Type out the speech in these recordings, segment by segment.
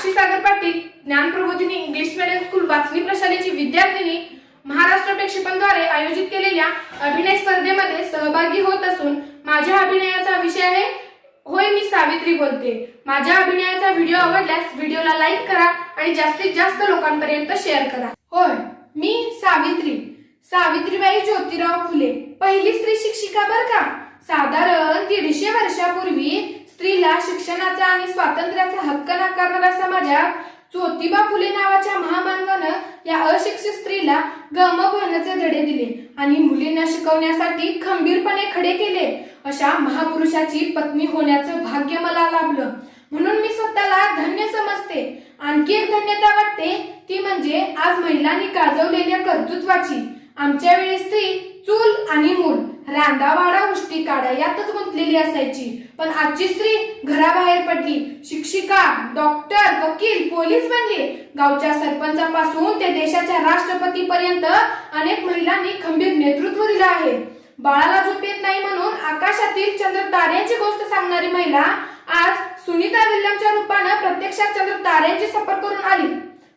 साक्षी Sagar Patil Dnyan Prabodhini English medium school वाचनी प्रशालेची विद्यार्थिनी महाराष्ट्र प्रेक्षकांद्वारे आयोजित केलेल्या अभिनय स्पर्धेमध्ये सहभागी होत असून माझ्या अभिनयाचा विषय आहे होय मी सावित्री बोलते. माझ्या अभिनयाचा व्हिडिओ आवडल्यास व्हिडिओला लाईक करा आणि जास्तीत जास्त लोकांपर्यंत शेअर करा. होय मी सावित्री. सावित्रीबाई ज्योतिराव फुले पहिली स्त्री शिक्षिका बर का? साधारण दीडशे वर्षापूर्वी स्त्रीला शिक्षणाचा आणि स्वातंत्र्याचा हक्क नाकारणाऱ्या समाजात ज्योतिबा फुले नावाच्या महामानवानं या अशिक्षित स्त्रीला गम भरण्याचे धडे दिले आणि मुलींना शिकवण्यासाठी खंबीरपणे खडे केले. अशा महापुरुषाची पत्नी होण्याचं भाग्य मला लाभलं. म्हणून मी स्वतःला धन्य समजते. आणखी एक धन्यता वाटते ती म्हणजे आज महिलांनी गाजवलेल्या कर्तृत्वाची. आमच्या वेळी स्त्री चूल आणि मूल. रांदावाडा उष्टी काढा यातच गुंतलेली असायची. पण आजची स्त्री घराबाहेर पडली. शिक्षिका डॉक्टर वकील पोलीस बनले. गावच्या सरपंचापासून ते देशाच्या राष्ट्रपती पर्यंत अनेक महिलांनी खंबीर नेतृत्व दिलं आहे. बाळाला झोप येत नाही म्हणून आकाशातील चंद्र ताऱ्यांची गोष्ट सांगणारी महिला आज सुनीता विल्यमच्या रूपानं प्रत्यक्षात चंद्र ताऱ्यांची सफर करून आली.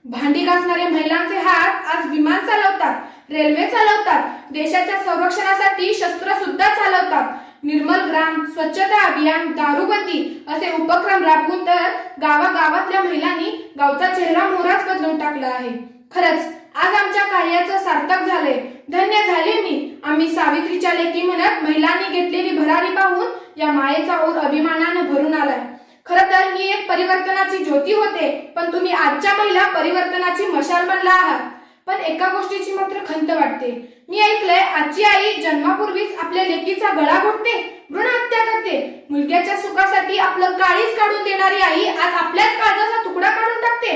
भांडी घासणारे महिलांचे हात आज विमान चालवतात. रेल्वे चालवतात. देशाच्या संरक्षणासाठी शस्त्र सुद्धा चालवतात. निर्मल ग्राम स्वच्छता अभियान दारूबंदी असे उपक्रम राबवून तर गावागावातल्या महिलांनी गावचा चेहरा मोहराच बदलून टाकला आहे. खरंच आज आमच्या कार्याचं सार्थक झालंय. धन्य झाले मी. आम्ही सावित्रीच्या लेखी म्हणत महिलांनी घेतलेली भरारी पाहून या मायेचा ओर अभिमानानं भरून आलाय. खर तर मी एक परिवर्तनाची ज्योती होते पण तुम्ही आजच्या महिला परिवर्तनाची मशाल बनला आहात. पण एका गोष्टी खंत वाटते. मी ऐकलंय आजची आई जन्मापूर्वीच आपल्या लेकीचा गळा घोटते भ्रूण हत्या करते. मुलग्याच्या सुखासाठी आपलं काळीच काढून देणारी आई आज आपल्याच काळजाचा तुकडा काढून टाकते.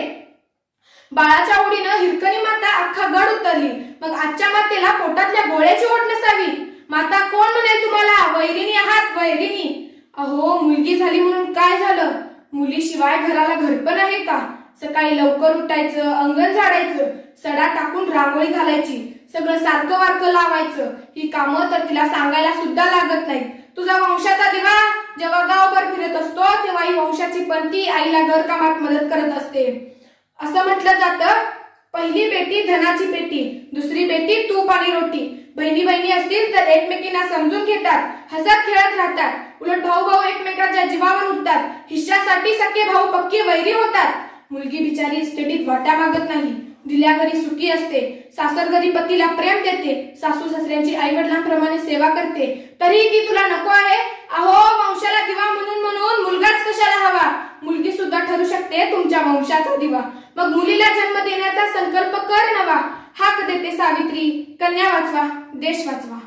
बाळाच्या ओढीनं हिरकणी माता अख्खा गड उतरली. मग आजच्या मातेला पोटातल्या गोळ्याची ओढ नसावी. माता कोण म्हणेल तुम्हाला? वैरिणी आहात वैरिणी. अहो मुलगी झाली म्हणून काय झालं? मुलीशिवाय घराला घरपण आहे का? सकाळी लवकर उठायचं अंगण झाडायचं सडा टाकून रांगोळी घालायची सगळं सारखं वारकं लावायचं. ही कामं तर तिला सांगायला सुद्धा लागत नाही तुझा वंशाचा दिवा जेव्हा गावभर फिरत असतो तेव्हा ही वंशाची पंथी आईला घरकामात मदत करत असते. असं म्हटलं जातं पहिली बेटी धनाची बेटी दुसरी बेटी तूप आणि रोटी. बहिणी बहिणी असतील तर एकमेकींना समजून घेतात हसत खेळत राहतात. उलट भाऊ भाऊ एकमेकांच्या जीवावर उठतात. हिश्यासाठी सख्खे भाऊ पक्के वैरी होतात. मुलगी बिचारी स्टडीत वाटा मागत नाही. दिल्या घरी सुखी असते. सासर घरी पतीला प्रेम देते. सासू सासऱ्यांची आई वडिलांप्रमाणे सेवा करते. तरीही ती तुला नको आहे? अहो वंशाला दिवा म्हणून म्हणून मुलगाच कशाला हवा? मुलगी सुद्धा ठरू शकते तुमच्या वंशाचा दिवा. मग मुलीला जन्म देण्याचा संकल्प कर नवा. हाक देते सावित्री. कन्या वाचवा देश वाचवा.